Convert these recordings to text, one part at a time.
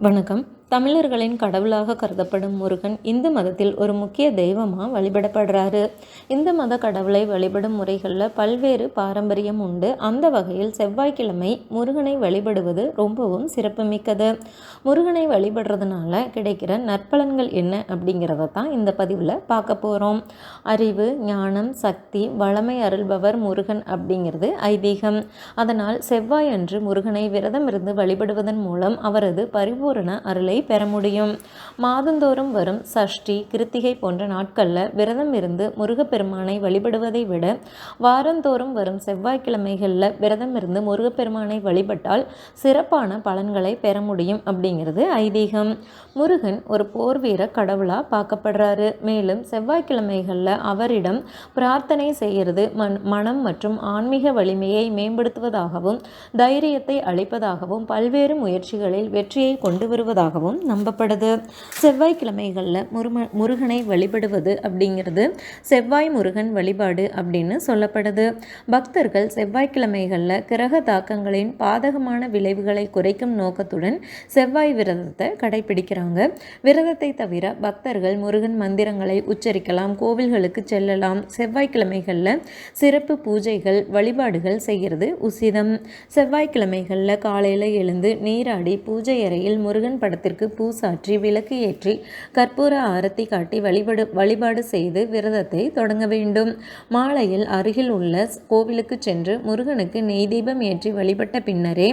வணக்கம். தமிழர்களின் கடவுளாக கருதப்படும் முருகன் இந்து மதத்தில் ஒரு முக்கிய தெய்வமாக வழிபடப்படுறாரு. இந்து மத கடவுளை வழிபடும் முறைகளில் பல்வேறு பாரம்பரியம் உண்டு. அந்த வகையில் செவ்வாய்க்கிழமை முருகனை வழிபடுவது ரொம்பவும் சிறப்புமிக்கது. முருகனை வழிபடுறதுனால கிடைக்கிற நற்பலன்கள் என்ன அப்படிங்கிறத தான் இந்த பதிவில் பார்க்க போகிறோம் அறிவு ஞானம் சக்தி வளமை அருள்பவர் முருகன் அப்படிங்கிறது ஐதீகம். அதனால் செவ்வாய் அன்று முருகனை விரதம் இருந்து வழிபடுவதன் மூலம் அவரது பரிபூரண அருளை பெற முடியும். மாதந்தோறும் வரும் சஷ்டி கிருத்திகை போன்ற நாட்களில் விரதம் இருந்து முருகப்பெருமானை வழிபடுவதை விட வாரந்தோறும் வரும் செவ்வாய்க்கிழமைகளில் விரதம் இருந்து முருகப்பெருமானை வழிபட்டால் சிறப்பான பலன்களை பெற முடியும் அப்படிங்கிறது ஐதீகம். முருகன் ஒரு போர் வீர கடவுளாக பார்க்கப்படுறாரு. மேலும் செவ்வாய்க்கிழமைகளில் அவரிடம் பிரார்த்தனை செய்கிறது மண் மனம் மற்றும் ஆன்மீக வலிமையை மேம்படுத்துவதாகவும் தைரியத்தை அளிப்பதாகவும் பல்வேறு முயற்சிகளில் வெற்றியை கொண்டு வருவதாகவும் முருகனாகவும் நம்பப்படுது. செவ்வாய்க்கிழமைகளில் முரும முருகனை வழிபடுவது அப்படிங்கிறது செவ்வாய் முருகன் வழிபாடு அப்படின்னு சொல்லப்படுது. பக்தர்கள் செவ்வாய்க்கிழமைகளில் கிரக தாக்கங்களின் பாதகமான விளைவுகளை குறைக்கும் நோக்கத்துடன் செவ்வாய் விரதத்தை கடைபிடிக்கிறாங்க. விரதத்தை தவிர பக்தர்கள் முருகன் மந்திரங்களை உச்சரிக்கலாம் கோவில்களுக்கு செல்லலாம். செவ்வாய்க்கிழமைகளில் சிறப்பு பூஜைகள் வழிபாடுகள் செய்கிறது உசிதம். செவ்வாய்க்கிழமைகளில் காலையில் எழுந்து நீராடி பூஜை அறையில் முருகன் படத்திற்கு விளக்கு பூசாற்றி விளக்கு ஏற்றி கற்பூர ஆரத்தி காட்டி வழிபடு வழிபாடு செய்து விரதத்தை தொடங்க வேண்டும். மாலையில் அருகில் உள்ள கோவிலுக்கு சென்று முருகனுக்கு நெய் தீபம் ஏற்றி வழிபட்ட பின்னரே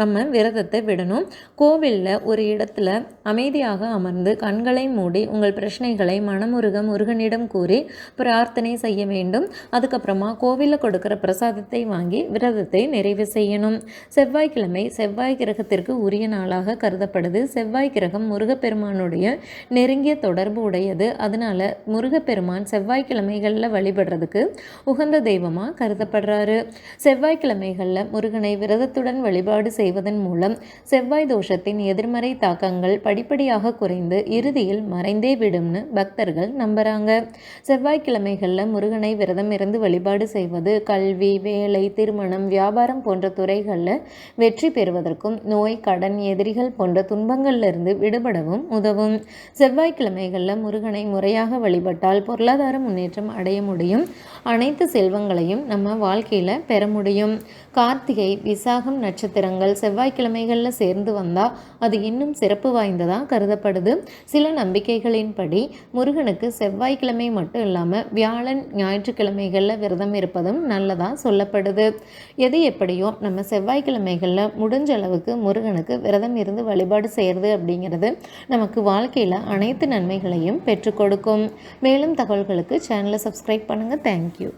நம்ம விரதத்தை விடணும். கோவிலில் ஒரு இடத்துல அமைதியாக அமர்ந்து கண்களை மூடி உங்கள் பிரச்சனைகளை மனமுருக முருகனிடம் கூறி பிரார்த்தனை செய்ய வேண்டும். அதுக்கப்புறமா கோவிலில் கொடுக்குற பிரசாதத்தை வாங்கி விரதத்தை நிறைவு செய்யணும். செவ்வாய்க்கிழமை செவ்வாய் கிரகத்திற்கு உரிய நாளாக கருதப்படுது. செவ்வாய் கிரகம் முருகப்பெருமானுடைய நெருங்கிய தொடர்பு உடையது. அதனால் முருகப்பெருமான் செவ்வாய்க்கிழமைகளில் வழிபடுறதுக்கு உகந்த தெய்வமாக கருதப்படுறாரு. செவ்வாய்க்கிழமைகளில் முருகனை விரதத்துடன் வழிபாடு செய்வதன் மூலம் செவ்வாய் தோஷத்தின் எதிர்மறை தாக்கங்கள் படிப்படியாக குறைந்து இறுதியில் மறைந்தே விடும்னு பக்தர்கள் நம்புகிறாங்க செவ்வாய்க்கிழமைகளில் முருகனை விரதம் இருந்து வழிபாடு செய்வது கல்வி வேலை திருமணம் வியாபாரம் போன்ற துறைகளில் வெற்றி பெறுவதற்கும் நோய் கடன் எதிரிகள் போன்ற துன்ப துன்பங்களிலிருந்து விடுபடவும் உதவும். செவ்வாய்க்கிழமைகளில் முருகனை முறையாக வழிபட்டால் பொருளாதார முன்னேற்றம் அடைய முடியும். அனைத்து செல்வங்களையும் நம்ம வாழ்க்கையில் பெற முடியும். கார்த்திகை விசாகம் நட்சத்திரங்கள் செவ்வாய்க்கிழமைகளில் சேர்ந்து வந்தால் அது இன்னும் சிறப்பு வாய்ந்ததாக கருதப்படுது. சில நம்பிக்கைகளின்படி முருகனுக்கு செவ்வாய்க்கிழமை மட்டும் இல்லாமல் வியாழன் ஞாயிற்றுக்கிழமைகளில் விரதம் இருப்பதும் நல்லதாக சொல்லப்படுது. எது எப்படியோ நம்ம செவ்வாய்க்கிழமைகளில் முடிஞ்ச அளவுக்கு முருகனுக்கு விரதம் இருந்து வழிபாடு சேர்து செய்கிறது அப்படிங்கிறது நமக்கு வாழ்க்கையில் அனைத்து நன்மைகளையும் பெற்றுக் கொடுக்கும். மேலும் தகவல்களுக்கு சேனலை சப்ஸ்கிரைப் பண்ணுங்கள் தேங்க்யூ